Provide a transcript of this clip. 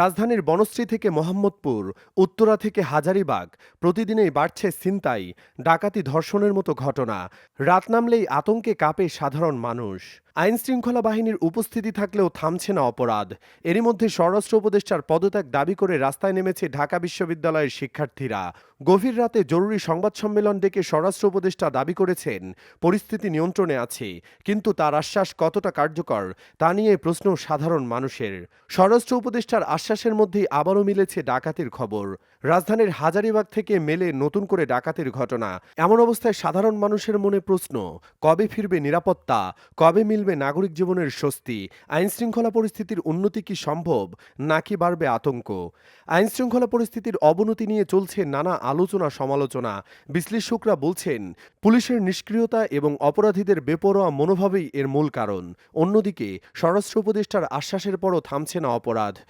রাজধানীর বনশ্রী থেকে মোহাম্মদপুর, উত্তরা থেকে হাজারিবাগ, প্রতিদিনেই বাড়ছে ছিনতাই, ডাকাতি ধর্ষণের মতো ঘটনা, রাত নামলেই আতঙ্কে কাঁপে সাধারণ মানুষ। আইন শৃঙ্খলা বাহিনীর উপস্থিতি থাকলেও থামছে না অপরাধ। এরই মধ্যে স্বরাষ্ট্র উপদেষ্টার পদত্যাগ দাবি করে রাস্তায় নেমেছে ঢাকা বিশ্ববিদ্যালয়ের শিক্ষার্থীরা। গভীর রাতে জরুরি সংবাদ সম্মেলন ডেকে স্বরাষ্ট্র উপদেষ্টা দাবি করেছেন, পরিস্থিতি নিয়ন্ত্রণে আছে, কিন্তু তার আশ্বাস কতটা কার্যকর তা নিয়ে প্রশ্ন সাধারণ মানুষের। স্বরাষ্ট্র উপদেষ্টার আশ্বাসের মধ্যেই আবারও মিলেছে ডাকাতির খবর। রাজধানীর হাজারিবাগ থেকে মেলে নতুন করে ডাকাতির ঘটনা। এমন অবস্থায় সাধারণ মানুষের মনে প্রশ্ন, কবে ফিরবে নিরাপত্তা, কবে মিলবে নাগরিক জীবনের স্বস্তি। আইন শৃঙ্খলা পরিস্থিতির উন্নতি কি সম্ভব, নাকি বাড়বে আতঙ্ক? আইনশৃঙ্খলা পরিস্থিতির অবনতি নিয়ে চলছে নানা আলোচনা সমালোচনা। বিশ্লেষকরা বলছেন, পুলিশের নিষ্ক্রিয়তা এবং অপরাধীদের বেপরোয়া মনোভাবেই এর মূল কারণ। অন্যদিকে, স্বরাষ্ট্র উপদেষ্টার আশ্বাসের পরও থামছে না অপরাধ।